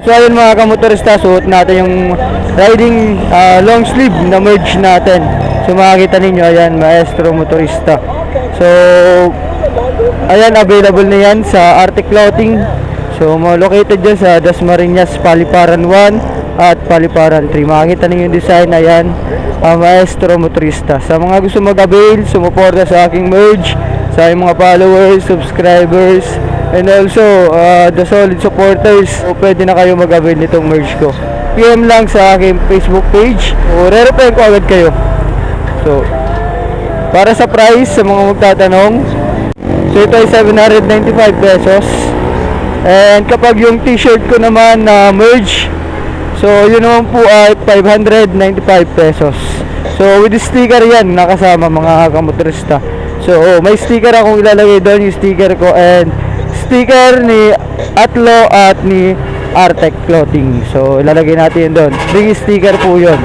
So ayun mga kamotorista, suot natin yung riding ah, long sleeve na merge natin. So makikita ninyo, ayan, Maestro Motorista. So, ayan, available na yan sa Arctic Clothing. So, located dyan sa Dasmariñas, Paliparan 1 at Paliparan 3. Makikita ninyo yung design, ayan, ah, Maestro Motorista. Sa mga gusto mag-avail, sumuporta sa aking merge, sa aking mga followers, subscribers, and also uh, the solid supporters. So, pwede na kayo mag-avail nitong merge ko. PM lang sa aking Facebook page. O, re-reply ko agad kayo. So, para sa price, sa mga magtatanong, so ito ay 795 pesos. And kapag yung t-shirt ko naman na merge, so yun naman po ay 595 pesos. So with sticker yan, nakasama mga kamotorista. So oh, may sticker akong ilalagay doon, yung sticker ko and sticker ni Atlo at ni Artec Clothing. So ilalagay natin yun doon. Free sticker po yun.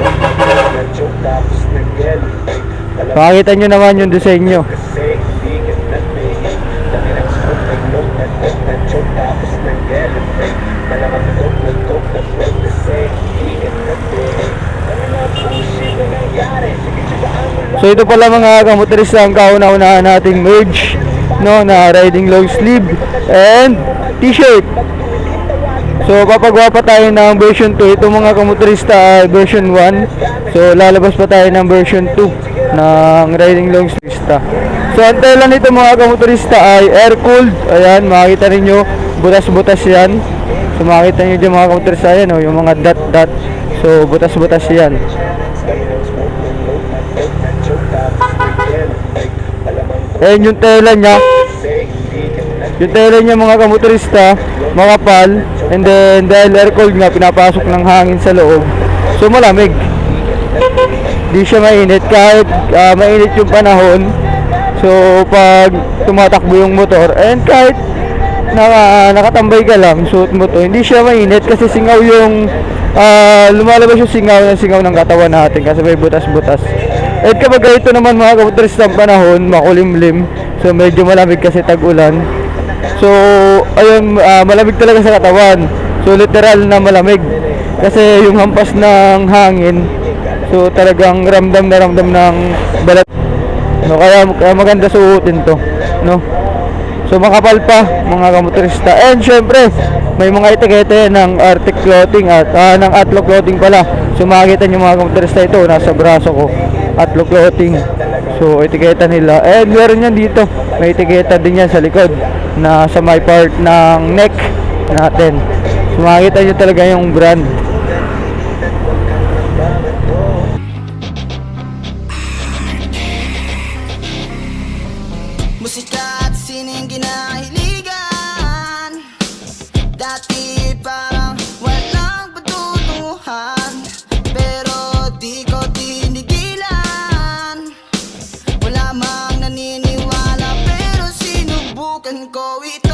Makikita nyo naman yung design nyo. So ito pala mga kamotorista ang kauna-unahan nating merge no na riding long sleeve and t-shirt. So papagawa pa tayo ng version 2. Ito mga kamotorista ay version 1. So lalabas pa tayo ng version 2 ng riding long sleeve. So ang tela nito mga kamotorista ay air cooled. Ayan makikita ninyo butas-butas yan. So makikita niyo dyan mga kamotorista yan oh, yung mga dot dot. So butas-butas yan. Ayan yung tela niya. Yung tela niya mga kamotorista, makapal. And then dahil air cold nga, pinapasok ng hangin sa loob. So malamig. Di siya mainit kahit ah, mainit yung panahon. So pag tumatakbo yung motor and kahit naka, nakatambay ka lang, suot mo to, hindi siya mainit kasi singaw yung ah, lumalabas yung singaw ng singaw ng katawan natin kasi may butas-butas. At kapag ganito naman mga kamotorista ang panahon, makulimlim, so medyo malamig kasi tag-ulan. So, ayun, ah, malamig talaga sa katawan. So, literal na malamig. Kasi yung hampas ng hangin, so talagang ramdam na ramdam ng balat. No, kaya, kaya maganda suotin to, no? So makapal pa mga kamotorista. And syempre, may mga etikete ng Arctic Clothing at ah, ng Atlo Clothing pala. So makikita niyo mga kamotorista ito nasa braso ko. Atlo Clothing. So etiketa nila. And meron yan dito. May etiketa din yan sa likod na sa may part ng neck natin. So makikita niyo talaga yung brand sining kinahiligan Dati parang walang patutuhan Pero di ko tinigilan. Wala mang naniniwala pero sinubukan ko ito.